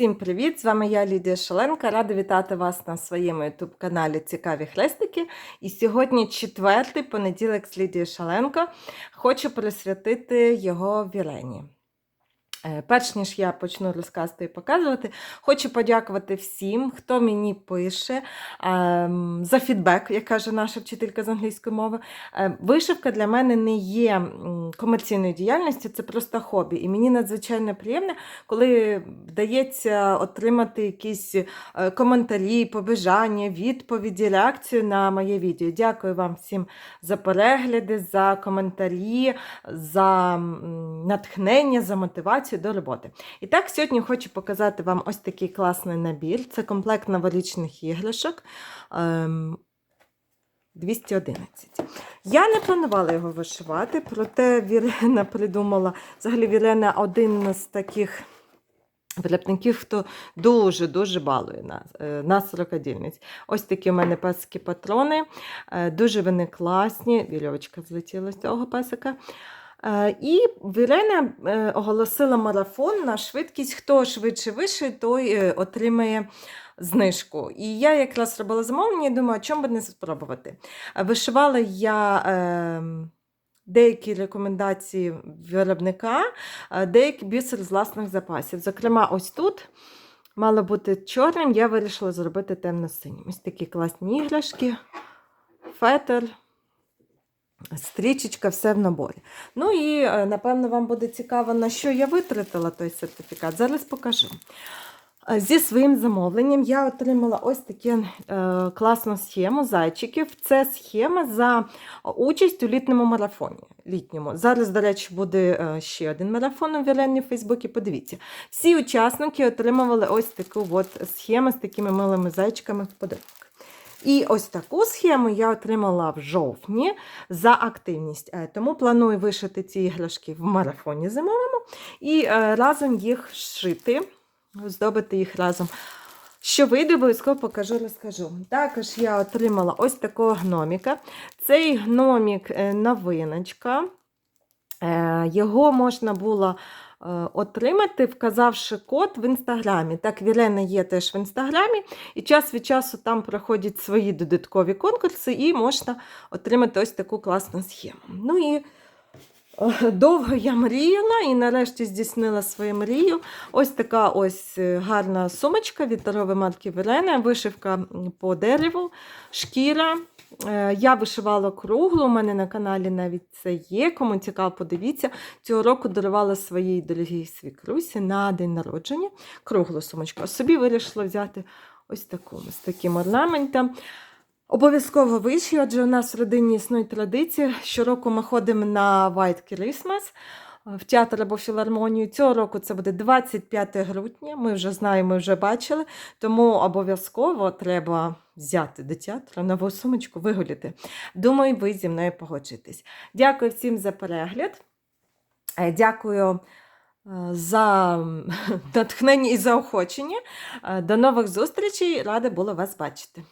Всім привіт! З вами я Лідія Шаленка. Рада вітати вас на своєму youtube каналі Цікаві хрестики. І сьогодні четвертий понеділок з Лідією Шаленко. Хочу присвятити його Вірені. Е, Перш ніж я почну розказувати і показувати, хочу подякувати всім, хто мені пише ем, за фідбек, як каже наша вчителька з англійської мови. Е, Вишивка для мене не є комерційною діяльністю, це просто хобі. І мені надзвичайно приємно, коли вдається отримати якісь е, коментарі, побажання, відповіді, реакцію на моє відео. Дякую вам всім за перегляди, за коментарі, за натхнення, за мотивацію до роботи. І так, сьогодні хочу показати вам ось такий класний набір. Це комплект новорічних іграшок. ем, 211. Я не планувала його вишивати, проте Вірена придумала. Взагалі, Вірена один з таких виробників, хто дуже-дуже балує нас, е, нас рукодільниць. Ось такі у мене песики патрони. е, Дуже вони класні. Вірьовочка злетіла з цього песика. Е, І Вірена е, оголосила марафон на швидкість. Хто швидше вишиє, той е, отримає знижку. І я якраз робила замовлення і думаю, чому би не спробувати. Вишивала я е, деякі рекомендації виробника, деякі бісер з власних запасів. Зокрема, ось тут. Мало бути чорним, я вирішила зробити темно-синім. Ось такі класні іграшки, фетр, стрічечка, все в наборі. Ну і, е, напевно, вам буде цікаво, на що я витратила той сертифікат. Зараз покажу. Е, Зі своїм замовленням я отримала ось таку е, класну схему зайчиків. Це схема за участь у літньому марафоні. Літньому. Зараз, до речі, буде ще один марафон у Вірені в Фейсбуці. Подивіться. Всі учасники отримували ось таку от схему з такими милими зайчиками в подарунок. І ось таку схему я отримала в жовтні за активність. Е, Тому планую вишити ці іграшки в марафоні зимовому і е, разом їх шити, здобити їх разом. Що вийде, обов'язково покажу, розкажу. Також я отримала ось такого гноміка. Цей гномік е, новиночка. Його можна було отримати, вказавши код в інстаграмі. Так, Вірена є теж в інстаграмі, і час від часу там проходять свої додаткові конкурси, і можна отримати ось таку класну схему. Ну і довго я мріяла і нарешті здійснила свою мрію. Ось така ось е, гарна сумочка від торгової марки Вірена, вишивка по дереву, шкіра. Е, Я вишивала круглу, у мене на каналі навіть це є. Кому цікаво, подивіться. Цього року дарувала своїй дорогій свікрусі на день народження круглу сумочку. А собі вирішила взяти ось таку з таким орнаментом. Обов'язково вишию, адже у нас в родині існує традиція. Щороку ми ходимо на White Christmas е, в театр або філармонію. Цього року це буде 25 грудня. Ми вже знаємо, вже бачили. Тому обов'язково треба взяти до театру нову сумочку, вигуляти. Думаю, ви зі мною погоджуєтесь. Дякую всім за перегляд. Е, Дякую е, за натхнення і заохочення. До нових зустрічей. Рада була вас бачити.